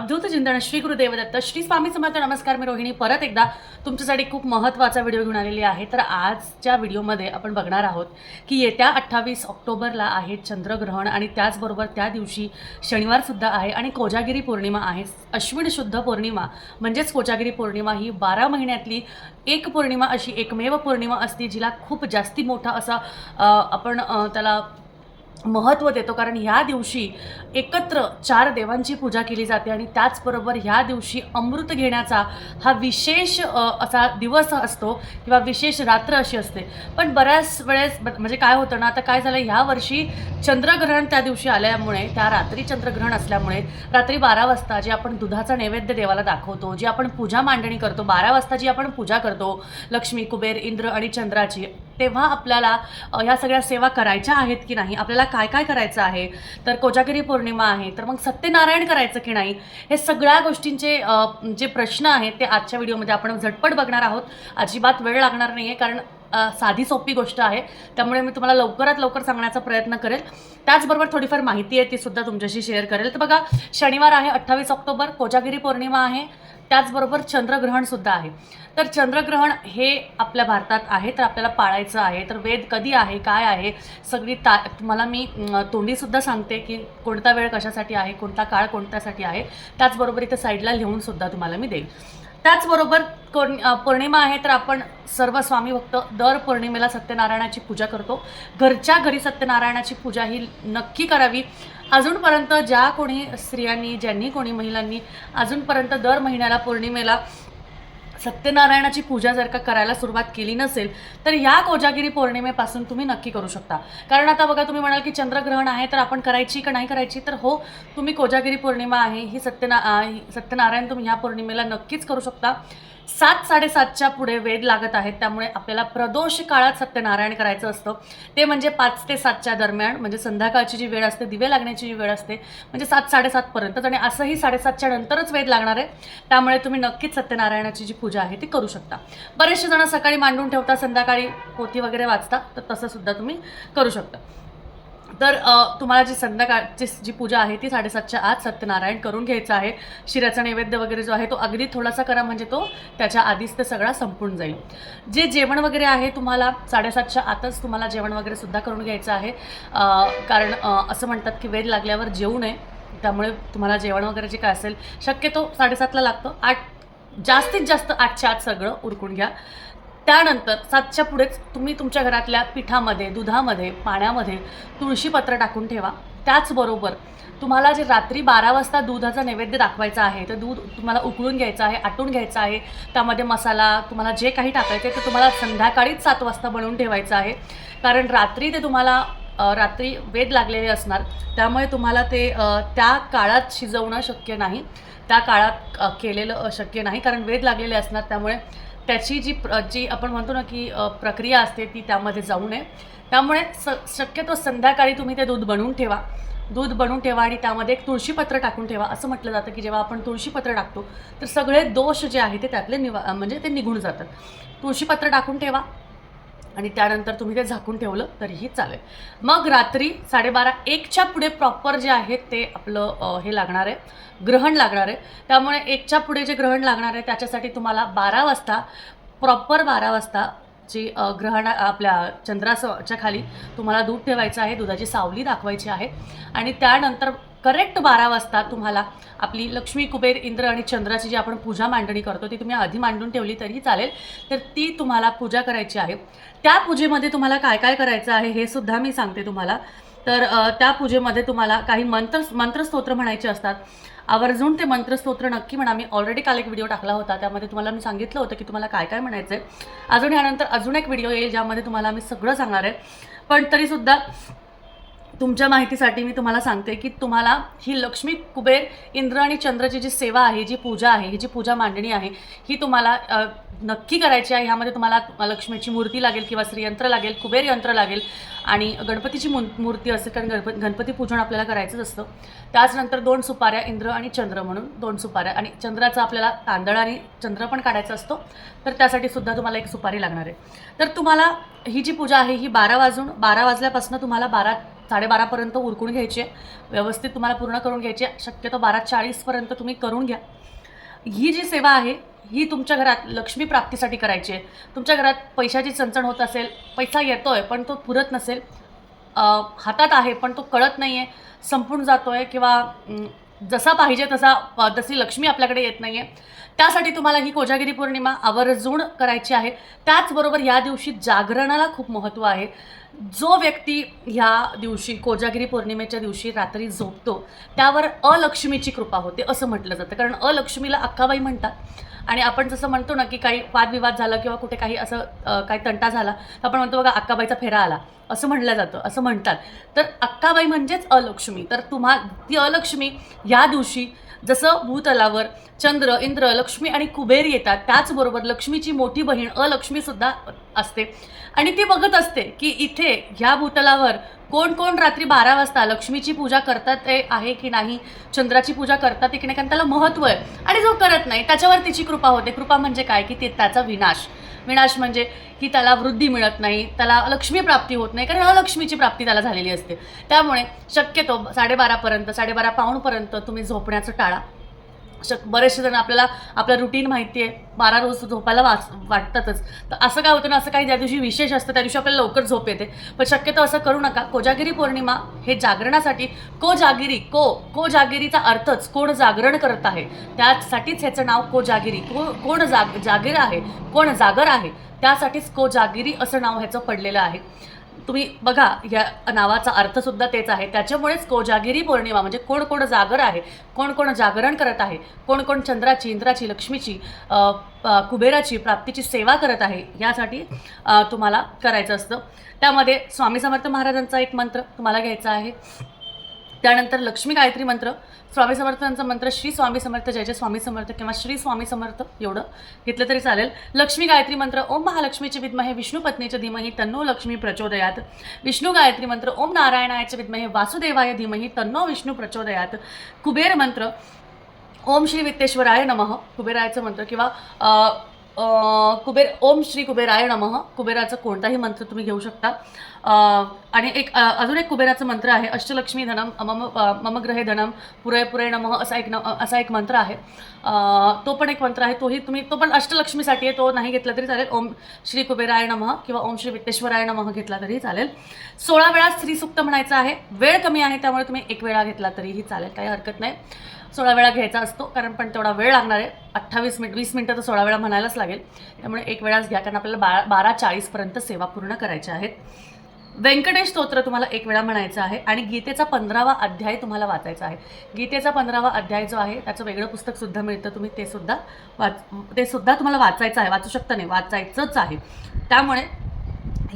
अवधूत चिंतन श्री गुरुदेवदत्त. श्री स्वामी समर्थ नमस्कार मी रोहिणी. परत एकदा तुमच्यासाठी खूप महत्त्वाचा व्हिडिओ घेऊन आलेली आहे. तर आजच्या व्हिडिओमध्ये आपण बघणार आहोत की येत्या अठ्ठावीस ऑक्टोबरला आहे चंद्रग्रहण आणि त्याचबरोबर त्या दिवशी शनिवारसुद्धा आहे आणि कोजागिरी पौर्णिमा आहे. अश्विन शुद्ध पौर्णिमा म्हणजेच कोजागिरी पौर्णिमा ही बारा महिन्यातली एक पौर्णिमा अशी एकमेव पौर्णिमा असते जिला खूप जास्ती मोठा असा आपण त्याला महत्त्व देतो. कारण ह्या दिवशी एकत्र चार देवांची पूजा केली जाते आणि त्याचबरोबर ह्या दिवशी अमृत घेण्याचा हा विशेष असा दिवस असतो किंवा विशेष रात्र अशी असते. पण बऱ्याच वेळेस ब- म्हणजे काय होतं ना आता काय झालं ह्या वर्षी चंद्रग्रहण त्या दिवशी आल्यामुळे त्या रात्री चंद्रग्रहण असल्यामुळे रात्री बारा वाजता जे आपण दुधाचा नैवेद्य देवाला दाखवतो जी आपण पूजा मांडणी करतो बारा वाजता जी आपण पूजा करतो लक्ष्मी कुबेर इंद्र आणि चंद्राची तेव्हा आपल्याला ह्या सगळ्या सेवा करायच्या आहेत की नाही? आपल्याला काय काय करायचं आहे? तर कोजागिरी पौर्णिमा आहे तर मग सत्यनारायण करायचं की नाही? हे सगळ्या गोष्टींचे जे प्रश्न आहेत ते आजच्या व्हिडिओमध्ये आपण झटपट बघणार आहोत. अजिबात वेळ लागणार नाही आहे कारण साधी सोपी गोष्ट आहे. त्यामुळे मी तुम्हाला लवकरात लवकर सांगण्याचा प्रयत्न करेल. त्याचबरोबर थोडीफार माहिती आहे ती सुद्धा तुमच्याशी शेअर करेल. तर बघा शनिवार आहे अठ्ठावीस ऑक्टोबर कोजागिरी पौर्णिमा आहे. त्याचबरोबर चंद्रग्रहण सुद्धा आहे. तर चंद्रग्रहण हे आपल्या भारतात आहे तर आपल्याला पाळायचं आहे. तर वेद कधी आहे काय आहे सगळी ता तुम्हाला मी तोंडीसुद्धा सांगते की कोणता वेळ कशासाठी आहे कोणता काळ कोणत्यासाठी आहे. त्याचबरोबर इथं साईडला लिहूनसुद्धा तुम्हाला मी देईल. त्याचबरोबर कोण पौर्णिमा आहे तर आपण सर्व स्वामी भक्त दर पौर्णिमेला सत्यनारायणाची पूजा करतो. घरच्या घरी सत्यनारायणाची पूजा ही नक्की करावी. अजूनपर्यंत ज्या कोणी स्त्रियांनी ज्यांनी कोणी महिलांनी अजूनपर्यंत दर महिन्याला पौर्णिमेला सत्यनारायणाची पूजा जर का करायला सुरुवात केली नसेल तर या कोजागिरी पौर्णिमेपासून तुम्ही नक्की करू शकता. कारण आता बघा तुम्ही म्हणाल की चंद्रग्रहण आहे तर आपण करायची का नाही करायची? तर हो तुम्ही कोजागिरी पौर्णिमा आहे ही सत्यना ही सत्यनारायण तुम्ही ह्या पौर्णिमेला नक्कीच करू शकता. सात साडेसातच्या पुढे वेद लागत आहेत त्यामुळे आपल्याला प्रदोष काळात सत्यनारायण करायचं असतं. ते म्हणजे पाच ते सातच्या दरम्यान म्हणजे संध्याकाळची जी वेळ असते दिवे लागण्याची जी वेळ असते म्हणजे सात साडेसातपर्यंतच आणि असंही साडेसातच्या नंतरच वेद लागणार आहे. त्यामुळे तुम्ही नक्कीच सत्यनारायणाची जी पूजा आहे ती करू शकता. बरेचसे जण सकाळी मांडून ठेवता संध्याकाळी पोथी वगैरे वाचता तर तसं सुद्धा तुम्ही करू शकता. तर तुम्हाला जी संध्याकाळची जी पूजा आहे ती साडेसातच्या आत सत्यनारायण करून घ्यायचं आहे. शिऱ्याचा नैवेद्य वगैरे जो आहे तो अगदी थोडासा करा म्हणजे तो त्याच्या आधीच ते सगळा संपून जाईल. जे जेवण वगैरे आहे तुम्हाला साडेसातच्या आतच तुम्हाला जेवण वगैरे सुद्धा करून घ्यायचं आहे. कारण असं म्हणतात की वेद लागल्यावर जेवू नये. त्यामुळे तुम्हाला जेवण वगैरे जे काय असेल शक्यतो साडेसातला लागतं. आठ जास्तीत जास्त आठच्या आत सगळं उरकून घ्या. त्यानंतर सातच्या पुढेच तुम्ही तुमच्या घरातल्या पिठामध्ये दुधामध्ये पाण्यामध्ये तुळशीपत्र टाकून ठेवा. त्याचबरोबर तुम्हाला जे रात्री बारा वाजता दुधाचा नैवेद्य दाखवायचा आहे तर दूध तुम्हाला उकळून घ्यायचं आहे आटून घ्यायचं आहे. त्यामध्ये मसाला तुम्हाला जे काही टाकायचं आहे ते तुम्हाला संध्याकाळीच सात वाजता बनवून ठेवायचं आहे. कारण रात्री ते तुम्हाला रात्री वेद लागलेले असणार. त्यामुळे तुम्हाला ते त्या काळात शिजवणं शक्य नाही. त्या काळात केलेलं शक्य नाही. कारण वेद लागलेले असणार. त्यामुळे त्याची जी प्र जी आपण म्हणतो ना की प्रक्रिया असते ती त्यामध्ये जाऊ नये. त्यामुळे स शक्यतो संध्याकाळी तुम्ही ते दूध बनवून ठेवा. दूध बनवून ठेवा आणि त्यामध्ये एक तुळशीपत्र टाकून ठेवा. असं म्हटलं जातं की जेव्हा आपण तुळशीपत्र टाकतो तर सगळे दोष जे आहे ते त्यातले निवा म्हणजे ते निघून जातात. तुळशीपत्र टाकून ठेवा. आणि त्यानंतर तुम्ही ते झाकून ठेवलं तरीही चालेल. मग रात्री साडेबारा एकच्या पुढे प्रॉपर जे आहे ते आपलं हे लागणार आहे ग्रहण लागणार आहे. त्यामुळे एकच्या पुढे जे ग्रहण लागणार आहे त्याच्यासाठी तुम्हाला बारा वाजता प्रॉपर बारा वाजता जी ग्रहण आपल्या चंद्राच्या खाली तुम्हाला दूध ठेवायचं आहे दुधाची सावली दाखवायची आहे. आणि त्यानंतर करेक्ट बारा वाजता तुम्हाला आपली लक्ष्मी कुबेर इंद्र आणि चंद्राची जी आपण पूजा मांडणी करतो ती तुम्ही आधी मांडून ठेवली तरी चालेल. तर ती तुम्हाला पूजा करायची आहे. त्या पूजेमध्ये तुम्हाला काय काय करायचं आहे हे सुद्धा मी सांगते तुम्हाला. तर त्या पूजेमध्ये तुम्हाला काही मंत्र मंत्रस्तोत्र म्हणायचे असतात. आवर्जून ते मंत्रस्तोत्र नक्की म्हणा. मी ऑलरेडी काल एक व्हिडिओ टाकला होता. त्यामध्ये तुम्हाला मी सांगितलं होतं की तुम्हाला काय काय म्हणायचं आहे अजून यानंतर अजून एक व्हिडिओ येईल ज्यामध्ये तुम्हाला मी सगळं सांगणार आहे. पण तरीसुद्धा तुमच्या माहितीसाठी मी तुम्हाला सांगते की तुम्हाला ही लक्ष्मी कुबेर इंद्र आणि चंद्रची जी सेवा आहे जी पूजा आहे ही जी पूजा मांडणी आहे ही तुम्हाला नक्की करायची आहे. ह्यामध्ये तुम्हाला लक्ष्मीची मूर्ती लागेल किंवा श्रीयंत्र लागेल कुबेर यंत्र लागेल आणि गणपतीची मू मूर्ती असेल कारण गणप गणपती पूजन आपल्याला करायचंच असतं. त्याचनंतर दोन सुपाऱ्या इंद्र आणि चंद्र म्हणून दोन सुपाऱ्या. आणि चंद्राचा आपल्याला तांदळ आणि चंद्र पण काढायचा असतो. तर त्यासाठी सुद्धा तुम्हाला एक सुपारी लागणार आहे. तर तुम्हाला ही जी पूजा आहे ही बारा वाजून बारा वाजल्यापासून तुम्हाला बारा साडेबारापर्यंत उरकून घ्यायची आहे व्यवस्थित तुम्हाला पूर्ण करून घ्यायची आहे शक्यतो बारा चाळीसपर्यंत तुम्ही करून घ्या. ही जी सेवा आहे ही तुमच्या घरात लक्ष्मी प्राप्तीसाठी करायची आहे. तुमच्या घरात पैशाची चणचण होत असेल पैसा येतो आहे पण तो पुरत नसेल हातात आहे पण तो कळत नाही आहे संपून जातो आहे किंवा जसा पाहिजे तसा तशी लक्ष्मी आपल्याकडे येत नाही आहे त्यासाठी तुम्हाला ही कोजागिरी पौर्णिमा आवर्जून करायची आहे. त्याचबरोबर या दिवशी जागरणाला खूप महत्त्व आहे. जो व्यक्ती ह्या दिवशी कोजागिरी पौर्णिमेच्या दिवशी रात्री झोपतो त्यावर अलक्ष्मीची कृपा होते असं म्हटलं जातं. कारण अलक्ष्मीला अक्काबाई म्हणतात. आणि आपण जसं म्हणतो ना की काही वादविवाद झाला किंवा कुठे काही असं काही तंटा झाला तर आपण म्हणतो बघा अक्काबाईचा फेरा आला. असं म्हणलं जातं असं म्हणतात. तर अक्काबाई म्हणजेच अलक्ष्मी. तर तुम्हा ती अलक्ष्मी या दिवशी जसं भूतलावर चंद्र इंद्र लक्ष्मी आणि कुबेर येतात त्याचबरोबर लक्ष्मीची मोठी बहीण अलक्ष्मीसुद्धा असते. आणि ती बघत असते की इथे ह्या भूतलावर कोण कोण रात्री बारा वाजता लक्ष्मीची पूजा करतात ते आहे की नाही? चंद्राची पूजा करतात की नाही कारण त्याला महत्त्व आहे. आणि जो करत नाही त्याच्यावर तिची कृपा होते कृपा म्हणजे काय? की ते त्याचा विनाश. विनाश म्हणजे की त्याला वृद्धी मिळत नाही त्याला लक्ष्मी प्राप्ती होत नाही कारण अलक्ष्मीची प्राप्ती त्याला झालेली असते. त्यामुळे शक्यतो साडेबारापर्यंत साडेबारा पाऊणपर्यंत तुम्ही झोपण्याचं टाळा. शक बरेचसे जण आपल्याला आपलं रुटीन माहिती आहे बारा रोज झोपायला वाच वाटतातच. तर असं काय होतं ना असं काही ज्या दिवशी विशेष असतं त्या दिवशी आपल्याला लवकर झोप येते. पण शक्यतो असं करू नका. कोजागिरी पौर्णिमा हे जागरणासाठी को जागिरी को को जागिरीचा अर्थच कोण जागरण करत आहे. त्यासाठीच ह्याचं नाव को जागिरी को कोण जाग जागीर आहे कोण जागर आहे त्यासाठीच को जागिरी असं नाव ह्याचं पडलेलं आहे. तुम्ही बघा या नावाचा अर्थसुद्धा तेच आहे. त्याच्यामुळेच कोजागिरी पौर्णिमा म्हणजे कोण कोण जागर आहे कोण कोण जागरण करत आहे कोण कोण चंद्राची इंद्राची लक्ष्मीची कुबेराची प्राप्तीची सेवा करत आहे यासाठी तुम्हाला करायचं असतं. त्यामध्ये स्वामी समर्थ महाराजांचा एक मंत्र तुम्हाला घ्यायचा आहे. त्यानंतर लक्ष्मी गायत्री मंत्र स्वामी समर्थांचा मंत्र श्री स्वामी समर्थ जय जय स्वामी समर्थ किंवा श्री स्वामी समर्थ एवढं घेतलं तरी चालेल. लक्ष्मी गायत्री मंत्र ओम महालक्ष्मीचे विद्महे विष्णू पत्नीचे धीमही तन्नो लक्ष्मी प्रचोदयात. विष्णू गायत्री मंत्र ओम नारायणायचे विद्महे वासुदेवाय धीमही तन्नो विष्णू प्रचोदयात. कुबेर मंत्र ओम श्री वित्तेश्वराय नमः. कुबेरायचं मंत्र किंवा कुबेर ओम श्री कुबेराय नमः. कुबेराचा कोणताही मंत्र तुम्ही घेऊ शकता. आणि एक अजून एक कुबेराचं मंत्र आहे अष्टलक्ष्मी धनम मम ममग्रहे मम ग्रहे धनम पुरे पुरे नमः असा एक न असा एक मंत्र आहे. तो पण एक मंत्र आहे तोही तुम्ही तो पण अष्टलक्ष्मीसाठी आहे तो नाही घेतला तरी चालेल. ओम श्री कुबेराय नमः किंवा ओम श्री वित्तेश्वराय नमः घेतला तरी चालेल. सोळा वेळा स्त्रीसुक्त म्हणायचं आहे. वेळ कमी आहे त्यामुळे तुम्ही एक वेळा घेतला तरीही चालेल काही हरकत नाही. सोळा वेळा घ्यायचा असतो कारण पण तेवढा वेळ लागणार आहे. अठ्ठावीस मिनिट वीस मिनटं तर सोळा वेळा म्हणायलाच लागेल. त्यामुळे एक वेळाच घ्या कारण आपल्याला बारा बारा चाळीसपर्यंत सेवा पूर्ण करायच्या आहेत. व्यंकटेश स्तोत्र तुम्हाला एक वेळा म्हणायचं आहे आणि गीतेचा पंधरावा अध्याय तुम्हाला वाचायचा आहे. गीतेचा पंधरावा अध्याय जो आहे त्याचं वेगळं पुस्तकसुद्धा मिळतं तुम्ही ते सुद्धा वाच ते सुद्धा तुम्हाला वाचायचं आहे. वाचू शकता नाही वाचायचंच आहे. त्यामुळे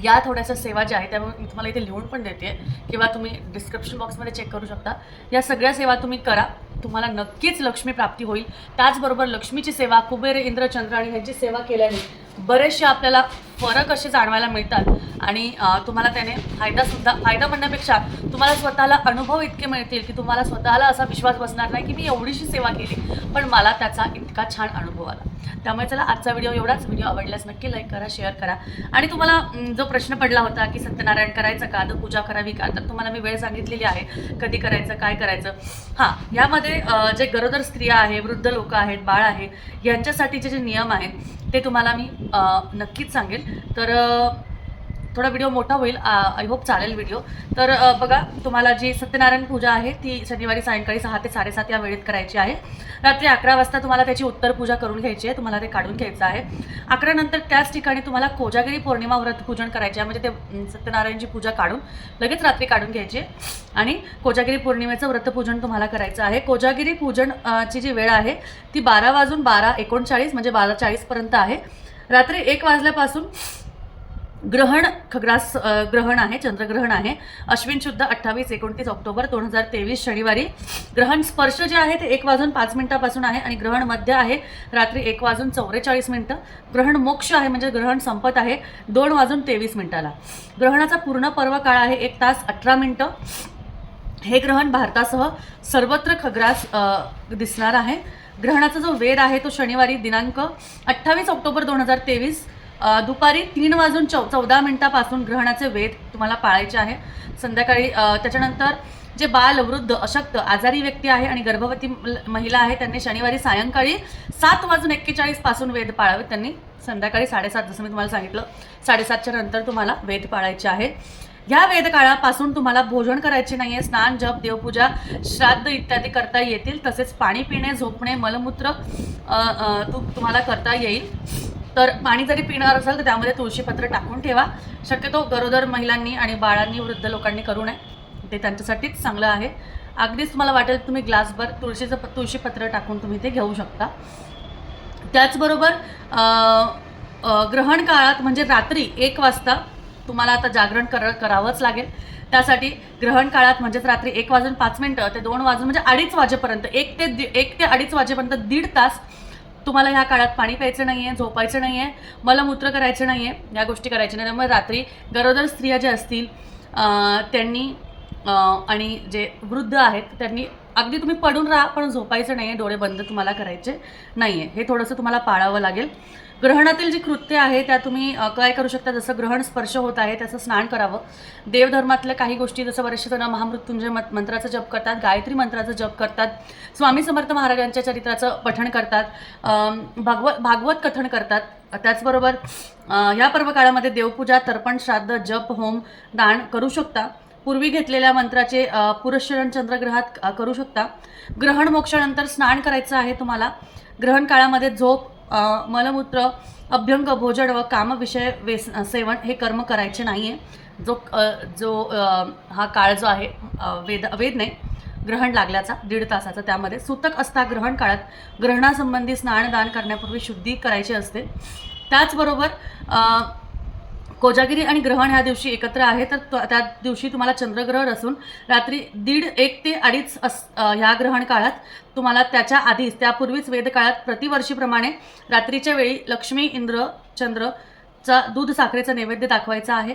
या थोड्याशा सेवा ज्या आहेत त्यामुळे मी तुम्हाला इथे लिहून पण देते. किंवा तुम्ही डिस्क्रिप्शन बॉक्समध्ये चेक करू शकता. या सगळ्या सेवा तुम्ही करा. तुम्हाला नक्कीच लक्ष्मी प्राप्ती होईल. त्याचबरोबर लक्ष्मीची सेवा कुबेर इंद्रचंद्र आणि ह्यांची सेवा केल्याने बरेचसे आपल्याला फरक असे जाणवायला मिळतात. आणि तुम्हाला त्याने फायदासुद्धा फायदा म्हणण्यापेक्षा तुम्हाला स्वतःला अनुभव इतके मिळतील की तुम्हाला स्वतःला असा विश्वास बसणार नाही की मी एवढीशी सेवा केली पण मला त्याचा इतका छान अनुभव आला. त्यामुळे चला आजचा व्हिडिओ एवढाच. व्हिडिओ आवडल्यास नक्की लाईक करा शेअर करा. आणि तुम्हाला जो प्रश्न पडला होता की सत्यनारायण करायचं का तर पूजा करावी का तर तुम्हाला मी वेळ सांगितलेली आहे. कधी करायचं काय करायचं? हां यामध्ये जे गरोदर स्त्रिया आहे वृद्ध लोक आहेत बाळ आहे यांच्यासाठीचे जे नियम आहेत ते तुम्हाला मी नक्कीच सांगेल. तर थोडा व्हिडिओ मोठा होईल. आय होप चालेल व्हिडिओ तर बघा तुम्हाला जी सत्यनारायण पूजा आहे ती शनिवारी सायंकाळी सहा ते साडेसात या वेळेत करायची आहे. रात्री अकरा वाजता तुम्हाला त्याची उत्तर पूजा करून घ्यायची आहे. तुम्हाला ते काढून घ्यायचं आहे. अकरा नंतर त्याच ठिकाणी तुम्हाला कोजागिरी पौर्णिमा व्रत पूजन करायचे आहे. म्हणजे ते सत्यनारायणची पूजा काढून लगेच रात्री काढून घ्यायची आहे. आणि कोजागिरी पौर्णिमेचं व्रतपूजन तुम्हाला करायचं आहे. कोजागिरी पूजन ची जी वेळ आहे ती बारा वाजून बारा एकोणचाळीस म्हणजे बारा चाळीसपर्यंत आहे. रात्री एक वाजल्यापासून ग्रहण खग्रास ग्रहण आहे चंद्रग्रहण आहे. अश्विन शुद्ध अठ्ठावीस एकोणतीस ऑक्टोबर दोन हजार तेवीस शनिवारी. ग्रहण स्पर्श जे आहे ते एक वाजून पाच मिनिटापासून आहे आणि ग्रहण मध्य आहे रात्री एक वाजून चौवेचाळीस मिनिटं. ग्रहण मोक्ष आहे म्हणजे ग्रहण संपत आहे दोन वाजून तेवीस मिनिटाला. ग्रहणाचा पूर्ण पर्व काळ आहे एक तास अठरा मिनिटं. हे ग्रहण भारतासह सर्वत्र खग्रास दिसणार आहे. ग्रहणाचा जो वेध आहे तो शनिवारी दिनांक अठ्ठावीस ऑक्टोबर दोन हजार तेवीस दुपारी तीन वाजून चौ चौदा मिनिटापासून ग्रहणाचे वेध तुम्हाला पाळायचे आहे. संध्याकाळी त्याच्यानंतर जे बाल वृद्ध अशक्त आजारी व्यक्ती आहे आणि गर्भवती मल- महिला आहे त्यांनी शनिवारी सायंकाळी सात वाजून एक्केचाळीसपासून वेध पाळावे त्यांनी संध्याकाळी साडेसात जसं मी तुम्हाला सांगितलं साडेसातच्या नंतर तुम्हाला वेध पाळायचे आहे. ह्या वेदकाळापासून तुम्हाला भोजन करायचे नाही आहे स्नान जप देवपूजा श्राद्ध इत्यादी करता येतील. तसेच पाणी पिणे झोपणे मलमूत्र तुम्हाला करता येईल. तर पाणी जरी पिणार असाल तर त्यामध्ये तुळशीपत्र टाकून ठेवा. शक्यतो गरोदर महिलांनी आणि बाळांनी वृद्ध लोकांनी करू नये. ते त्यांच्यासाठीच चांगलं आहे. अगदीच तुम्हाला वाटेल तुम्ही ग्लासभर तुळशीचं तुळशीपत्र टाकून तुम्ही ते घेऊ शकता. त्याचबरोबर ग्रहण काळात म्हणजे रात्री एक वाजता तुम्हाला आता जागरण कर करावंच लागेल. त्यासाठी ग्रहण काळात म्हणजेच रात्री एक वाजून पाच मिनटं ते दोन वाजून म्हणजे अडीच वाजेपर्यंत एक ते दि एक ते अडीच वाजेपर्यंत दीड तास तुम्हाला ह्या काळात पाणी प्यायचं नाही आहे झोपायचं नाही आहे मलमूत्र करायचं नाही आहे या गोष्टी करायच्या नाही त्यामुळे रात्री गरोदर स्त्रिया ज्या असतील त्यांनी आणि जे वृद्ध आहेत त्यांनी अगदी तुम्ही पडून राहा पण झोपायचं नाही आहे डोळे बंद तुम्हाला करायचे नाही आहे हे थोडंसं तुम्हाला पाळावं लागेल. ग्रहणातील जी कृत्य आहे त्या तुम्ही काय करू शकता? जसं ग्रहण स्पर्श होत आहे त्याचं स्नान करावं. देवधर्मातल्या काही गोष्टी जसं बरेचसे जण महामृत्युंजय मत मंत्राचा जप करतात गायत्री मंत्राचा जप करतात स्वामी समर्थ महाराजांच्या चरित्राचं पठण करतात अम, भागवत भागवत कथन करतात. त्याचबरोबर ह्या पर्व पर्वकाळामध्ये देवपूजा तर्पण श्राद्ध जप होम दान करू शकता. पूर्वी घेतलेल्या मंत्राचे पुरश्चरण चंद्रग्रहात करू शकता. ग्रहण मोक्षानंतर स्नान करायचं आहे तुम्हाला. ग्रहण काळामध्ये झोप मलमूत्र अभ्यंग भोजन व कामविषय वेस सेवन हे कर्म करायचे नाही आहे जो जो हा काळ जो आहे वेद वेद नाही ग्रहण लागल्याचा दीड तासाचा त्यामध्ये सूतक असता ग्रहण काळात ग्रहणासंबंधी स्नानदान करण्यापूर्वी शुद्धी करायची असते. त्याचबरोबर कोजागिरी आणि ग्रहण ह्या दिवशी एकत्र आहे तर त्या दिवशी तुम्हाला चंद्रग्रहण असून रात्री दीड एक ते अडीच अस ह्या ग्रहण काळात तुम्हाला त्याच्या आधीच त्यापूर्वीच वेदकाळात प्रतिवर्षीप्रमाणे रात्रीच्या वेळी लक्ष्मी इंद्र चंद्रचा दूध साखरेचा नैवेद्य दाखवायचा आहे.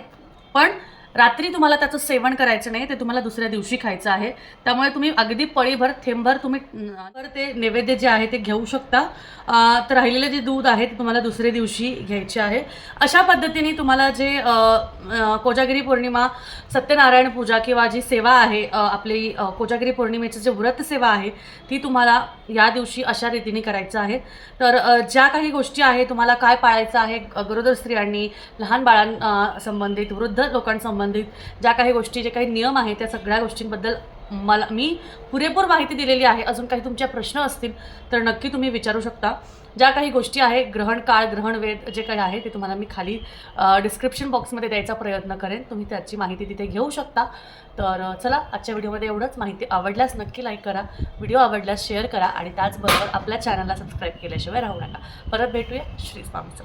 पण रात्री तुम्हाला त्याचं सेवन करायचं नाही ते तुम्हाला दुसऱ्या दिवशी खायचं आहे. त्यामुळे तुम्ही अगदी पळीभर थेंबभर तुम्ही तर ते नैवेद्य जे आहे ते घेऊ शकता. तर राहिलेले जे दूध आहे ते तुम्हाला दुसऱ्या दिवशी घ्यायचे आहे. अशा पद्धतीने तुम्हाला जे कोजागिरी पौर्णिमा सत्यनारायण पूजा किंवा जी सेवा आहे आपली कोजागिरी पौर्णिमेची जे व्रत सेवा आहे ती तुम्हाला या दिवशी अशा रीतीने करायचं आहे. तर ज्या काही गोष्टी आहे तुम्हाला काय पाळायचं आहे गरोदर स्त्रियांनी लहान बाळां संबंधित वृद्ध लोकांसंबंधित ज्या काही गोष्टी जे काही नियम आहेत त्या सगळ्या गोष्टींबद्दल मला मी पुरेपूर माहिती दिलेली आहे. अजून काही तुमच्या प्रश्न असतील तर नक्की तुम्ही विचारू शकता. ज्या काही गोष्टी आहे ग्रहण काळ ग्रहण वेद जे काही आहे ते तुम्हाला मी खाली डिस्क्रिप्शन बॉक्समध्ये द्यायचा प्रयत्न करेन. तुम्ही त्याची माहिती तिथे घेऊ शकता. तर चला आजच्या व्हिडिओमध्ये एवढंच. माहिती आवडल्यास नक्की लाईक करा. व्हिडिओ आवडल्यास शेअर करा. आणि त्याचबरोबर आपल्या चॅनलला सबस्क्राईब केल्याशिवाय राहू नका. परत भेटूया श्री स्वामी